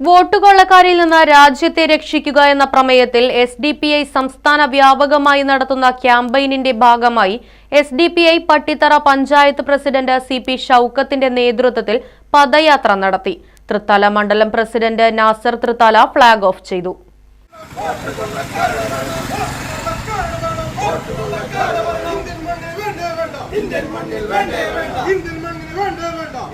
വോട്ടുകൊള്ളക്കാരിൽ നിന്ന് രാജ്യത്തെ രക്ഷിക്കുക എന്ന പ്രമേയത്തിൽ എസ് ഡി പി ഐ സംസ്ഥാന വ്യാപകമായി നടത്തുന്ന ക്യാമ്പയിനിന്റെ ഭാഗമായി S D P I Pattithara panchayat president C P ഷൌക്കത്തിന്റെ നേതൃത്വത്തിൽ പദയാത്ര നടത്തി. തൃത്താല മണ്ഡലം president Nasar Thrithala flag off ചെയ്തു. ഇന്ത്യൻ മണ്ണിൽ വേണ്ടേ? ഇന്ത്യൻ മണ്ണിൽ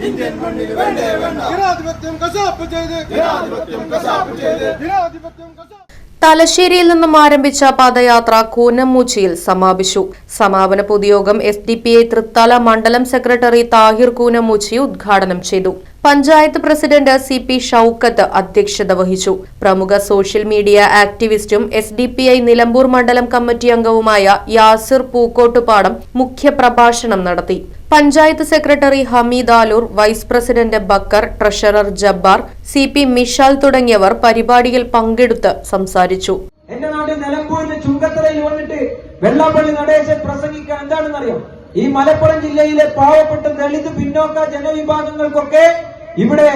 ഇന്ത്യൻ മണ്ണിൽ വേണ്ടേ വേണ്ട. ജനാധിപത്യം കശാപ്പ് ചെയ്ത്. ജനാധിപത്യം കശാപ്പ് ചെയ്ത്. ജനാധിപത്യം കശാപ്പ് തലശ്ശേരിയിൽ നിന്നും ആരംഭിച്ച പാദയാത്ര കൂനമ്മൂച്ചിയിൽ സമാപിച്ചു. സമാപന പൊതുയോഗം S D P I Thrithala മണ്ഡലം സെക്രട്ടറി താഹിർ കൂനമ്മൂച്ചി ഉദ്ഘാടനം ചെയ്തു. Panchayat president C P Shoukath അധ്യക്ഷത വഹിച്ചു. പ്രമുഖ social media ആക്ടിവിസ്റ്റും S D P I Nilambur മണ്ഡലം കമ്മിറ്റി അംഗവുമായ യാസിർ പൂക്കോട്ടുപാടം മുഖ്യപ്രഭാഷണം നടത്തി. Panchayat secretary Hameed Aloor vice president Bakkar treasurer Jabbar C P Mishal തുടങ്ങിയവർ പരിപാടിയിൽ പങ്കെടുത്ത് സംസാരിച്ചു. എന്റെ നാട്ടിൽ നിലമ്പൂരിന്റെ ചുങ്കത്തറയിൽ വന്നിട്ട് വെള്ളാപ്പള്ളി നടേശൻ പ്രസംഗിക്കാൻ എന്താണെന്നറിയാം? ഈ മലപ്പുറം ജില്ലയിലെ പാവപ്പെട്ട ദളിത് പിന്നോക്ക ജനവിഭാഗങ്ങൾക്കൊക്കെ ഇവിടെ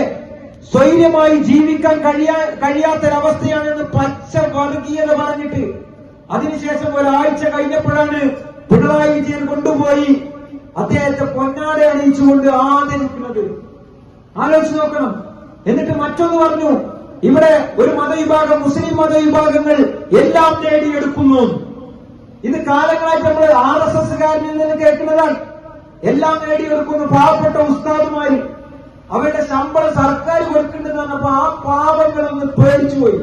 സ്വൈര്യമായി ജീവിക്കാൻ കഴിയാ കഴിയാത്തൊരവസ്ഥയാണെന്ന് പച്ച വർഗീയത പറഞ്ഞിട്ട് അതിനുശേഷം ഒരാഴ്ച കഴിഞ്ഞപ്പോഴാണ് പിണറായി വിജയൻ കൊണ്ടുപോയി അദ്ദേഹത്തെ പൊന്നാടെ അണിയിച്ചുകൊണ്ട് ആദരിക്കുന്നത്. ആലോചിച്ച് നോക്കണം. എന്നിട്ട് മറ്റൊന്ന് പറഞ്ഞു ഇവിടെ ഒരു മതവിഭാഗം മുസ്ലിം മതവിഭാഗങ്ങൾ എല്ലാം നേടിയെടുക്കുന്നു. ഇത് കാലങ്ങളായിട്ട് നമ്മൾ ആർ എസ് എസ്കാരിൽ നിന്ന് കേൾക്കുന്നതാണ്. എല്ലാം നേടിയെടുക്കുന്നു പാവപ്പെട്ട ഉസ്താദുമാര് അവരുടെ ശമ്പളം സർക്കാർ കൊടുക്കുന്നുണ്ടെന്ന് പറഞ്ഞപ്പോ ആ പാവങ്ങളൊന്ന് പേടിച്ചു പോയി.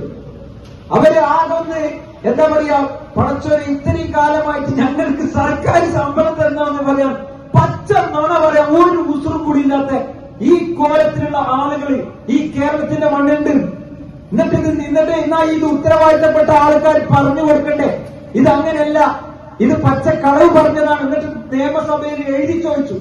അവർ ആകൊന്ന് എന്താ പറയാ പടച്ചോരെ ഇത്രയും കാലമായിട്ട് ഞങ്ങൾക്ക് സർക്കാർ ശമ്പളം തന്നാന്ന് പറയാം പച്ച നുണ പറയാം ഒരു ഉസുറും കൂടി ഇല്ലാത്ത ഈ കോലത്തിലുള്ള ആളുകൾ ഈ കേരളത്തിന്റെ മണ്ണുണ്ട് എന്നിട്ട് ഇത് നിന്നിട്ട് എന്നാ ഇത് ഉത്തരവാദിത്തപ്പെട്ട ആൾക്കാർ പറഞ്ഞു കൊടുക്കണ്ടേ? ഇത് അങ്ങനെയല്ല. ഇത് പച്ച കളവ് പറഞ്ഞതാണ്. എന്നിട്ട് നിയമസഭയിൽ എഴുതി ചോദിച്ചു.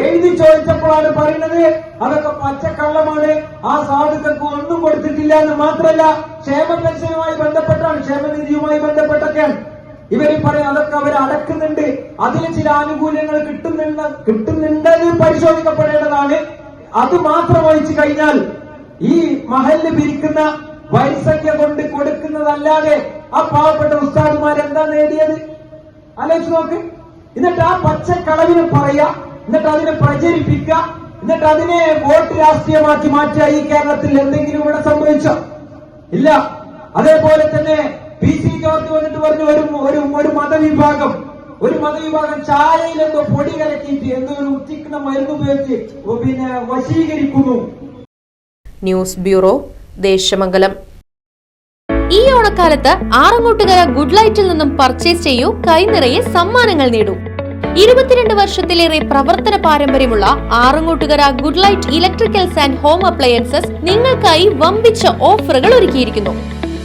എഴുതി ചോദിച്ചപ്പോഴാണ് പറയുന്നത് അതൊക്കെ പച്ച കള്ളമാണ് ആ സാധുക്കൾക്ക് ഒന്നും കൊടുത്തിട്ടില്ല എന്ന് മാത്രമല്ല ക്ഷേമ പെൻഷനുമായി ബന്ധപ്പെട്ടാണ് ക്ഷേമനിധിയുമായി ബന്ധപ്പെട്ടൊക്കെയാണ്. ഇവർ പറയും അതൊക്കെ അവർ അടക്കുന്നുണ്ട്. അതിന് ചില ആനുകൂല്യങ്ങൾ കിട്ടുന്നുണ്ട് കിട്ടുന്നുണ്ടെന്ന് പരിശോധിക്കപ്പെടേണ്ടതാണ്. അത് മാത്രം ഒഴിച്ചു കഴിഞ്ഞാൽ ഈ മഹൽ പിരിക്കുന്ന വൈസംഖ്യ കൊണ്ട് കൊടുക്കുന്നതല്ലാതെ ആ പാവപ്പെട്ട ഉസ്താദുമാർ എന്താ നേടിയത്? ആലോചിച്ച് നോക്ക്. എന്നിട്ട് ആ പച്ചക്കളവിനെ പറയാ എന്നിട്ട് അതിനെ പ്രചരിപ്പിക്കുക എന്നിട്ട് അതിനെ വോട്ട് രാഷ്ട്രീയമാക്കി മാറ്റുക ഈ കേരളത്തിൽ എന്തെങ്കിലും ഇവിടെ സംഭവിച്ചോ? ഇല്ല. അതേപോലെ തന്നെ പി സി ജോർജ് വന്നിട്ട് പറഞ്ഞു ഒരു ഒരു മതവിഭാഗം ഒരു മതവിഭാഗം ചായയിലെന്തോ പൊടി കലക്കിയിട്ട് എന്തോ ഒരു ഉച്ചിക്കുന്ന മരുന്ന് ഉപയോഗിച്ച് പിന്നെ വശീകരിക്കുന്നു. News bureau Desamangalam. ഈ ഓണക്കാലത്ത് ആറങ്ങോട്ടുകര ഗുഡ് ലൈറ്റിൽ നിന്നും പർച്ചേസ് ചെയ്യൂ കൈനിറയെ സമ്മാനങ്ങൾ നേടൂ. ഇരുപത്തിരണ്ട് വർഷത്തിലേറെ പ്രവർത്തന പാരമ്പര്യമുള്ള Arangottukara good light electricals and home appliances നിങ്ങൾക്കായി വമ്പിച്ച ഓഫറുകൾ ഒരുക്കിയിരിക്കുന്നു.